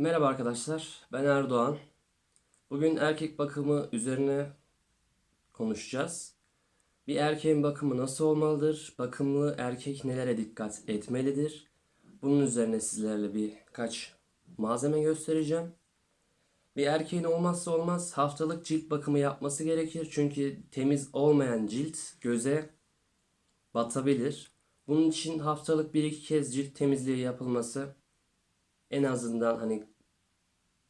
Merhaba arkadaşlar, ben Erdoğan. Bugün erkek bakımı üzerine konuşacağız. Bir erkeğin bakımı nasıl olmalıdır? Bakımlı erkek nelere dikkat etmelidir? Bunun üzerine sizlerle birkaç malzeme göstereceğim. Bir erkeğin olmazsa olmaz haftalık cilt bakımı yapması gerekir. Çünkü temiz olmayan cilt göze batabilir. Bunun için haftalık bir iki kez cilt temizliği yapılması en azından hani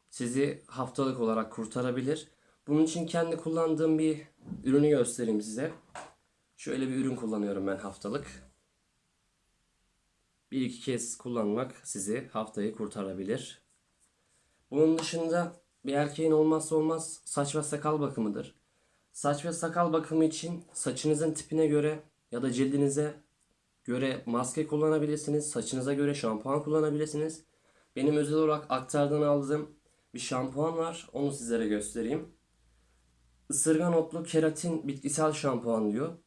sizi haftalık olarak kurtarabilir. Bunun için kendi kullandığım bir ürünü göstereyim size. Şöyle bir ürün kullanıyorum ben haftalık. Bir iki kez kullanmak sizi haftayı kurtarabilir. Bunun dışında bir erkeğin olmazsa olmaz saç ve sakal bakımıdır. Saç ve sakal bakımı için saçınızın tipine göre ya da cildinize göre maske kullanabilirsiniz. Saçınıza göre şampuan kullanabilirsiniz. Benim özel olarak aktardan aldığım bir şampuan var. Onu sizlere göstereyim. Isırgan otlu keratin bitkisel şampuan diyor.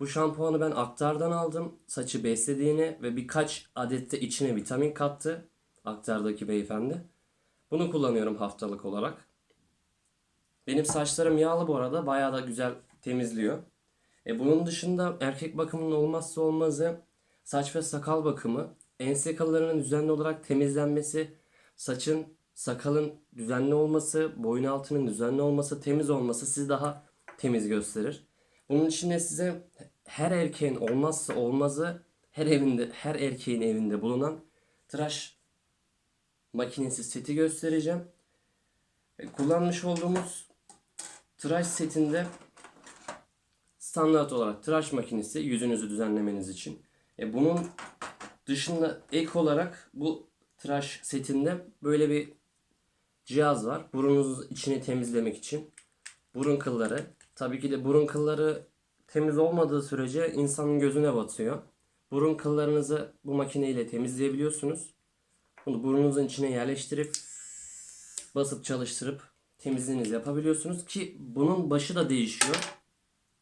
Bu şampuanı ben aktardan aldım. Saçı beslediğini ve birkaç adette içine vitamin kattı. Aktardaki beyefendi. Bunu kullanıyorum haftalık olarak. Benim saçlarım yağlı bu arada. Bayağı da güzel temizliyor. E bunun dışında erkek bakımının olmazsa olmazı saç ve sakal bakımı. Ense kıllarının düzenli olarak temizlenmesi, saçın, sakalın düzenli olması, boyun altının düzenli olması, temiz olması sizi daha temiz gösterir. Bunun için de size her erkeğin olmazsa olmazı her evinde, her erkeğin evinde bulunan tıraş makinesi seti göstereceğim. E, Kullanmış olduğumuz tıraş setinde standart olarak tıraş makinesi yüzünüzü düzenlemeniz için. E bunun dışında ek olarak bu tıraş setinde böyle bir cihaz var. Burnunuzun içini temizlemek için. Burun kılları. Tabii ki de burun kılları temiz olmadığı sürece insanın gözüne batıyor. Burun kıllarınızı bu makineyle temizleyebiliyorsunuz. Bunu burnunuzun içine yerleştirip basıp çalıştırıp temizliğinizi yapabiliyorsunuz ki bunun başı da değişiyor.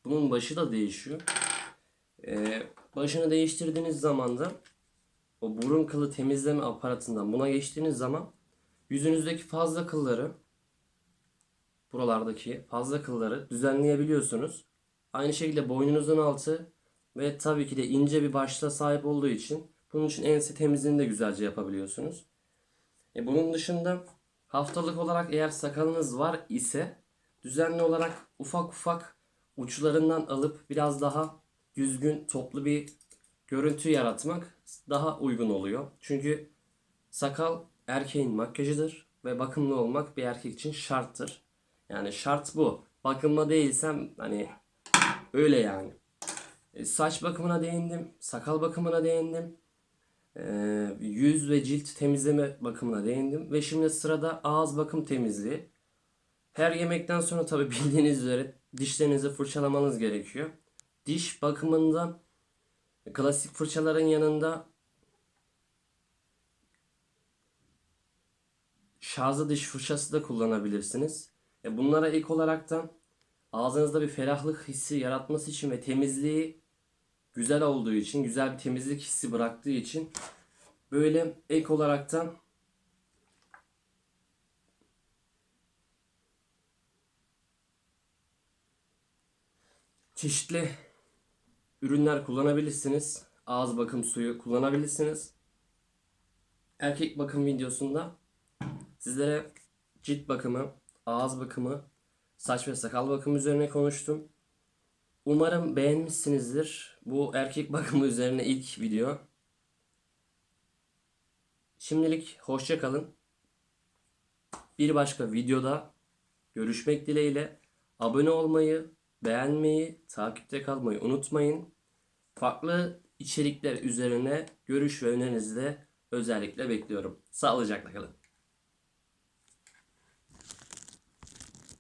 Bunun başı da değişiyor. Ee, başını değiştirdiğiniz zaman da o burun kılı temizleme aparatından buna geçtiğiniz zaman yüzünüzdeki fazla kılları buralardaki fazla kılları düzenleyebiliyorsunuz. Aynı şekilde boynunuzun altı ve tabii ki de ince bir başlığa sahip olduğu için bunun için ense temizliğini de güzelce yapabiliyorsunuz. E bunun dışında haftalık olarak eğer sakalınız var ise düzenli olarak ufak ufak uçlarından alıp biraz daha düzgün toplu bir görüntü yaratmak daha uygun oluyor. Çünkü sakal erkeğin makyajıdır ve bakımlı olmak bir erkek için şarttır. Yani şart bu. Bakımlı değilsem hani öyle yani. E, saç bakımına değindim, sakal bakımına değindim. e, yüz ve cilt temizleme bakımına değindim. Ve şimdi sırada ağız bakım temizliği. Her yemekten sonra tabi bildiğiniz üzere dişlerinizi fırçalamanız gerekiyor. Diş bakımında klasik fırçaların yanında şarjlı diş fırçası da kullanabilirsiniz. E bunlara ilk olaraktan ağzınızda bir ferahlık hissi yaratması için ve temizliği güzel olduğu için, güzel bir temizlik hissi bıraktığı için böyle ek olaraktan çeşitli ürünler kullanabilirsiniz. Ağız bakım suyu kullanabilirsiniz. Erkek bakım videosunda sizlere cilt bakımı, ağız bakımı, saç ve sakal bakımı üzerine konuştum. Umarım beğenmişsinizdir. Bu erkek bakımı üzerine ilk video. Şimdilik hoşça kalın. Bir başka videoda görüşmek dileğiyle abone olmayı, beğenmeyi, takipte kalmayı unutmayın. Farklı içerikler üzerine görüş ve önerinizi de özellikle bekliyorum. Sağlıcakla kalın.